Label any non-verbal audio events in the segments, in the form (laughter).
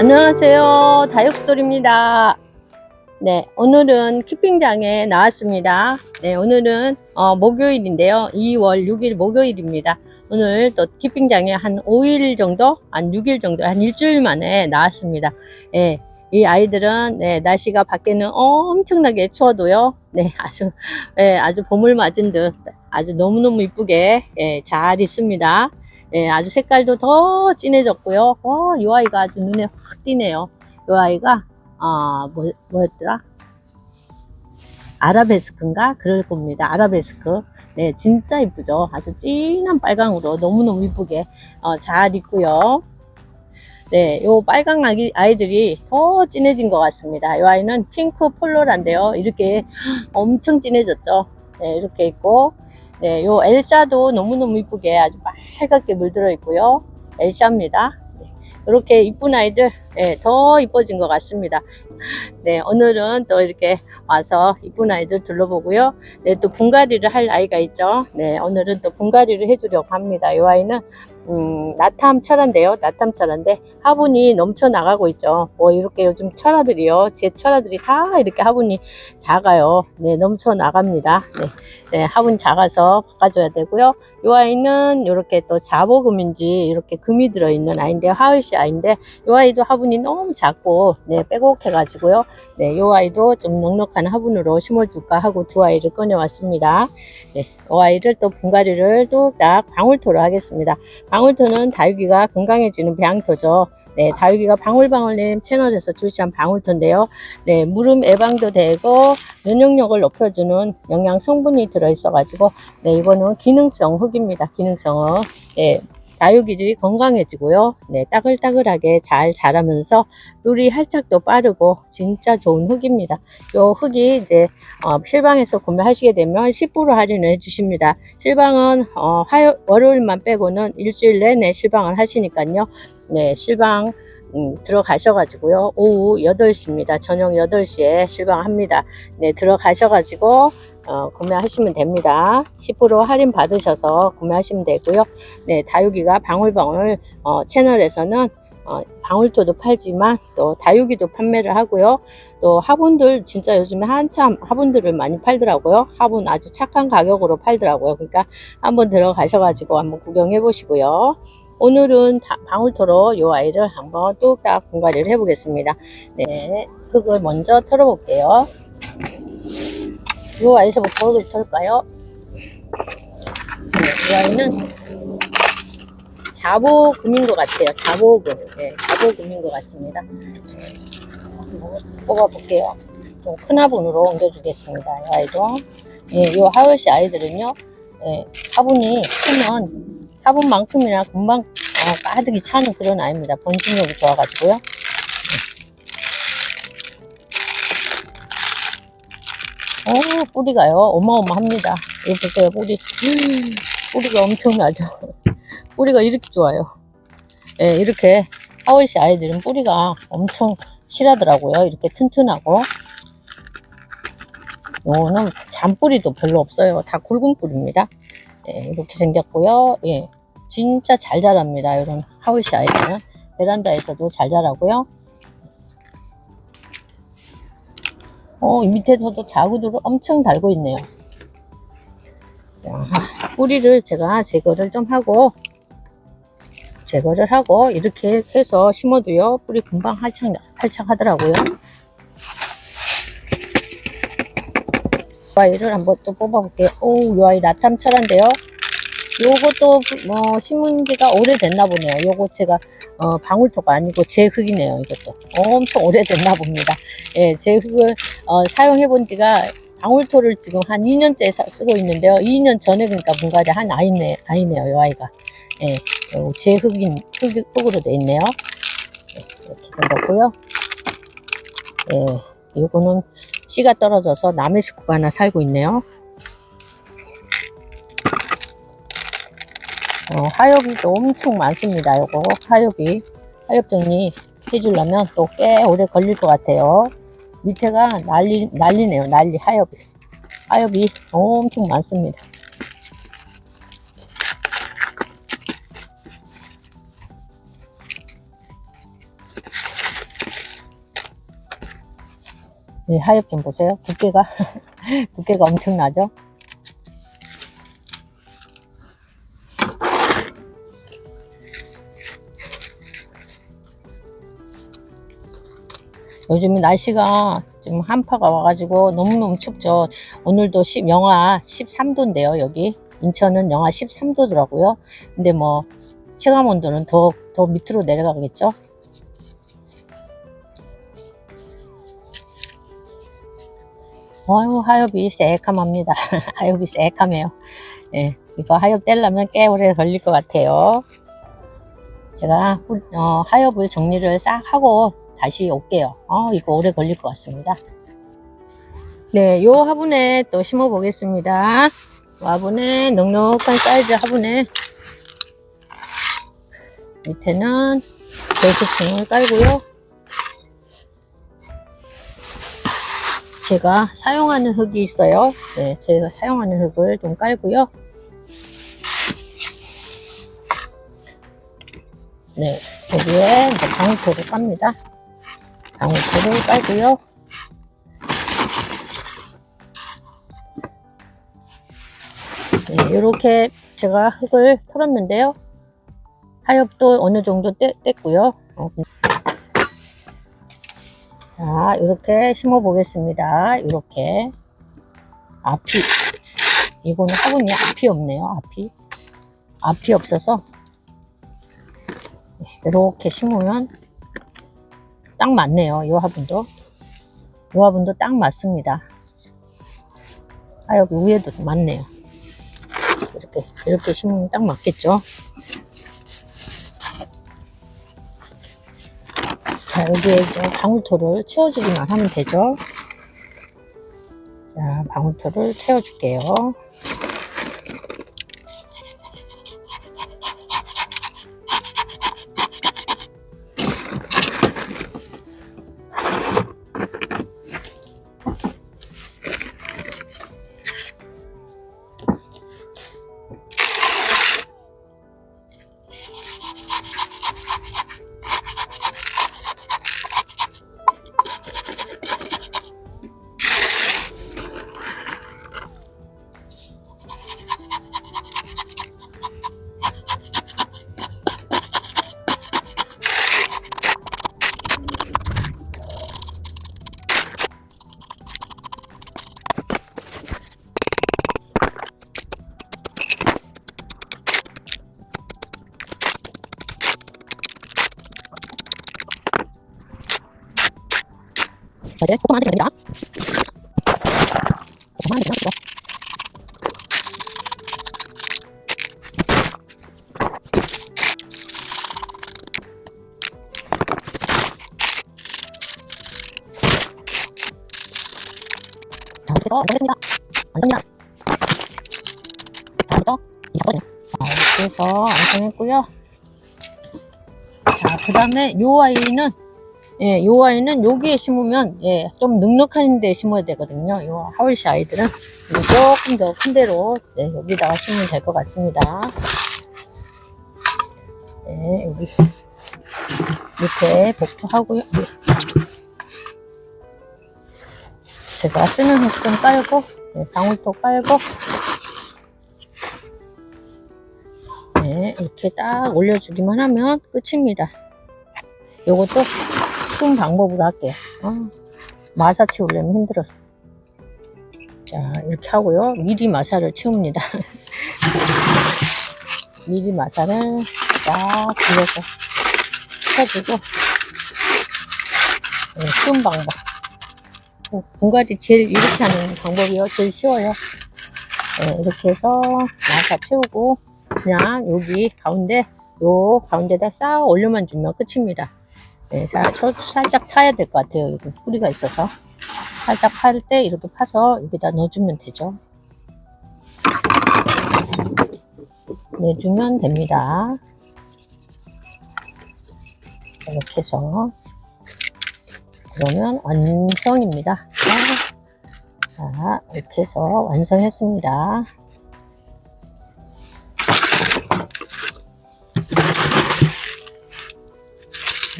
안녕하세요. 다육스토리입니다. 네, 오늘은 키핑장에 나왔습니다. 네, 오늘은 어, 목요일인데요. 2월 6일 목요일입니다. 오늘 또 키핑장에 한 5일 정도, 한 6일 정도, 한 일주일 만에 나왔습니다. 네, 이 아이들은 네, 날씨가 밖에는 엄청나게 추워도요. 네, 아주 네, 아주 봄을 맞은 듯 아주 너무너무 이쁘게 예, 잘 있습니다. 예, 아주 색깔도 더 진해졌고요. 어, 이 아이가 아주 눈에 확 띄네요. 이 아이가, 아, 뭐, 뭐였더라? 아라베스크인가? 그럴 겁니다. 아라베스크. 네, 진짜 이쁘죠? 아주 진한 빨강으로 너무너무 이쁘게, 어, 잘 있고요. 네, 요 빨강 아이들이 더 진해진 것 같습니다. 이 아이는 핑크 폴로란데요. 이렇게 엄청 진해졌죠? 네, 이렇게 있고, 네, 요 엘사도 너무너무 이쁘게 아주 빨갛게 물들어 있고요. 엘사입니다. 네, 이렇게 이쁜 아이들 네, 더 이뻐진 것 같습니다. 네, 오늘은 또 이렇게 와서 이쁜 아이들 둘러보고요. 네, 또 분갈이를 할 아이가 있죠. 네, 오늘은 또 분갈이를 해주려고 합니다. 이 아이는 음, 나탐 철화인데요. 나탐 철화인데 화분이 넘쳐 나가고 있죠. 뭐 이렇게 요즘 철화들이요. 제 철화들이 다 이렇게 화분이 작아요. 네, 넘쳐 나갑니다. 네, 네, 화분 작아서 바꿔줘야 되고요. 이 아이는 이렇게 또 자보금인지 이렇게 금이 들어있는 아이인데 하울시 아이인데 이 아이도 화분 이 너무 작고 네, 빼곡해 가지고요. 네, 이 아이도 좀 넉넉한 화분으로 심어줄까 하고 두 아이를 꺼내왔습니다. 네, 이 아이를 또 분갈이를 뚝딱 방울토로 하겠습니다. 방울토는 다육이가 건강해지는 배양토죠. 네, 다육이가 방울방울님 채널에서 출시한 방울토인데요. 네, 무름 예방도 되고 면역력을 높여주는 영양 성분이 들어있어가지고 네, 이거는 기능성 흙입니다. 기능성은 네, 다육이들이 건강해지고요. 네, 따글따글하게 잘 자라면서 요리 활착도 빠르고 진짜 좋은 흙입니다. 요 흙이 이제 어, 실방에서 구매하시게 되면 10% 할인을 해주십니다. 실방은 어, 화요, 월요일만 빼고는 일주일 내내 실방을 하시니까요. 네, 실방 음, 들어가셔가지고요. 오후 8시입니다. 저녁 8시에 실방합니다. 네, 들어가셔가지고 어, 구매하시면 됩니다. 10% 할인 받으셔서 구매하시면 되고요. 네, 다육이가 방울방울 어, 채널에서는 어, 방울토도 팔지만 또 다육이도 판매를 하고요. 또 화분들 진짜 요즘에 한참 화분들을 많이 팔더라고요. 화분 아주 착한 가격으로 팔더라고요. 그러니까 한번 들어가셔가지고 한번 구경해 보시고요. 오늘은 다- 방울토로 이 아이를 한번 뚝딱 분갈이를 해보겠습니다. 네, 흙을 먼저 털어볼게요. 이 아이서부터 흙을 털까요? 네, 이 아이는 자보금인 것 같아요. 자보금. 네, 자보금인 것 같습니다. 한번 뽑아볼게요. 좀 큰 화분으로 옮겨주겠습니다. 이 아이도. 예, 이 하우시 아이들은요, 예, 화분이 크면 화분만큼이나 금방 어, 가득히 차는 그런 아이입니다. 번식력이 좋아가지고요. 어, 뿌리가요. 어마어마합니다. 여기 보세요, 뿌리. 음, 뿌리가 엄청나죠. (laughs) 뿌리가 이렇게 좋아요. 예, 이렇게 하월시 아이들은 뿌리가 엄청 실하더라고요. 이렇게 튼튼하고. 요거는 잔뿌리도 별로 없어요. 다 굵은 뿌리입니다. 예, 이렇게 생겼고요. 예, 진짜 잘 자랍니다. 이런 하울시 아이들은. 베란다에서도 잘 자라고요. 어, 이 밑에서도 자구들을 엄청 달고 있네요. 자, 뿌리를 제가 제거를 좀 하고, 제거를 하고, 이렇게 해서 심어도요, 뿌리 금방 활착, 활착하더라고요. 이 아이를 한번 또 뽑아볼게요. 오, 이 아이 나탐철한데요. 요것도 뭐 심은 지가 오래됐나 보네요. 요거 제가 어, 방울토가 아니고 제 흙이네요. 이것도 엄청 오래됐나 봅니다. 예, 제 흙을 어, 사용해 본 지가 방울토를 지금 한 2년째 사- 쓰고 있는데요. 2년 전에 그러니까 뭔가를 한 아이네, 아이네요. 요 아이가. 예, 요 제 흙인 흙, 흙으로 돼 있네요. 예, 이렇게 생겼고요. 예, 요거는 씨가 떨어져서 남의 식구가 하나 살고 있네요. 어, 하엽이 또 엄청 많습니다. 요거 하엽이 하엽 정리 해주려면 또 꽤 오래 걸릴 것 같아요. 밑에가 난리 난리네요. 난리 하엽 하엽이 엄청 많습니다. 이 하엽 좀 보세요. 두께가 (laughs) 두께가 엄청나죠? 요즘 날씨가 지금 한파가 와가지고 너무너무 춥죠. 오늘도 10, 영하 13도인데요, 여기. 인천은 영하 13도더라고요. 근데 뭐, 체감 온도는 더, 더 밑으로 내려가겠죠? 아유, 하엽이 새까맣니다. (laughs) 하엽이 새까매요. 예, 이거 하엽 떼려면 꽤 오래 걸릴 것 같아요. 제가 후- 어, 하엽을 정리를 싹 하고 다시 올게요. 어, 이거 오래 걸릴 것 같습니다. 네, 요 화분에 또 심어 보겠습니다. 화분에 넉넉한 사이즈 화분에 밑에는 베이크층을 깔고요. 제가 사용하는 흙이 있어요. 네, 제가 사용하는 흙을 좀 깔고요. 네, 여기에 이제 방울토를 깝니다. 방울토를 깔고요. 네, 이렇게 제가 흙을 털었는데요. 하엽도 어느 정도 떼, 뗐고요. 어, 자, 이렇게 심어 보겠습니다. 이렇게 앞이 이거는 화분이 앞이 없네요. 앞이 앞이 없어서 이렇게 심으면 딱 맞네요. 이 화분도 이 화분도 딱 맞습니다. 아 여기 위에도 맞네요. 이렇게 이렇게 심으면 딱 맞겠죠. 자, 여기에 이제 방울토를 채워주기만 하면 되죠. 자, 방울토를 채워줄게요. 자, 이제 조금만 하면 됩니다. 됩니다. 자, 이렇게 해서 완성했습니다. 완성입니다. 자, 됐죠? 이거거든요. 자, 이렇게 해서 완성했고요. 자, 그 다음에 요 아이는 예, 요 아이는 여기에 심으면 예, 좀 눅눅한 데 심어야 되거든요. 요 하울시 아이들은 조금 더 큰 데로 네, 여기다가 심으면 될 것 같습니다. 네, 여기 밑에 복도하고요. 제가 쓰는 흙좀 깔고 네, 방울토 깔고 네, 이렇게 딱 올려주기만 하면 끝입니다. 요것도 쉬운 방법으로 할게요. 아, 마사 치우려면 힘들었어. 자, 이렇게 하고요. 미리 마사를 치웁니다. (laughs) 미리 마사를 딱 불려서 쳐주고, 네, 쉬운 방법. 어, 공갈이 제일 이렇게 하는 방법이요. 제일 쉬워요. 네, 이렇게 해서 마사 채우고, 그냥 여기 가운데, 요 가운데다 싹 올려만 주면 끝입니다. 네, 살, 저, 살짝 파야 될 것 같아요. 여기 뿌리가 있어서. 살짝 팔 때 이렇게 파서 여기다 넣어주면 되죠. 내주면 됩니다. 이렇게 해서. 그러면 완성입니다. 자, 이렇게 해서 완성했습니다.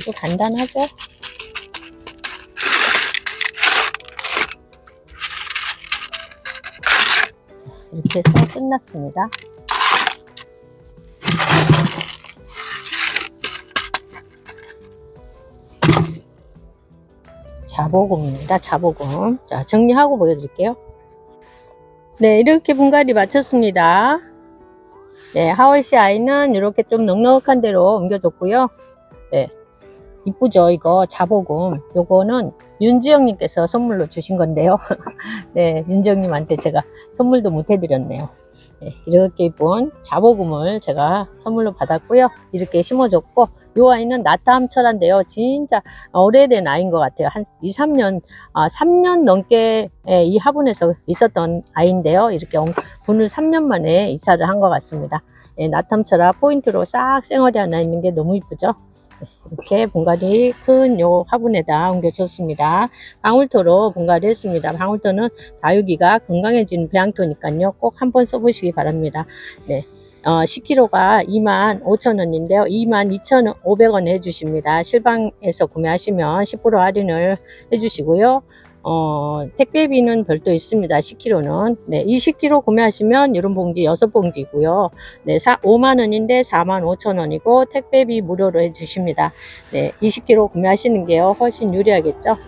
아주 간단하죠? 이렇게 해서 끝났습니다. 자보금입니다. 자보금. 자, 정리하고 보여드릴게요. 네, 이렇게 분갈이 마쳤습니다. 네, 하월시 아이는 이렇게 좀 넉넉한 대로 옮겨줬고요. 네, 이쁘죠? 이거 자보금. 요거는 윤지영님께서 선물로 주신 건데요. (laughs) 네, 윤지영님한테 제가 선물도 못 해드렸네요. 네, 이렇게 이쁜 자보금을 제가 선물로 받았고요. 이렇게 심어줬고, 요 아이는 나타함철한데요. 진짜 오래된 아이인 것 같아요. 한 2, 3년, 아, 3년 넘게 예, 이 화분에서 있었던 아이인데요. 이렇게 엉- 분을 3년 만에 이사를 한 것 같습니다. 예, 나탐철아 포인트로 싹 쌩얼이 하나 있는 게 너무 이쁘죠? 네, 이렇게 분갈이 큰 요 화분에다 옮겨줬습니다. 방울토로 분갈이 했습니다. 방울토는 다육이가 건강해지는 배양토니까요. 꼭 한번 써보시기 바랍니다. 네. 어, 10kg가 25,000원인데요. 22,500원 해주십니다. 실방에서 구매하시면 10% 할인을 해주시고요. 어, 택배비는 별도 있습니다. 10kg는. 네, 20kg 구매하시면 이런 봉지 6봉지고요. 네, 5만 원인데 45,000원이고 택배비 무료로 해 주십니다. 네, 20kg 구매하시는 게요. 훨씬 유리하겠죠?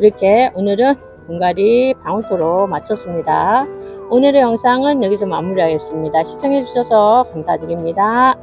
이렇게 오늘은 분갈이 방울토로 마쳤습니다. 오늘의 영상은 여기서 마무리하겠습니다. 시청해 주셔서 감사드립니다.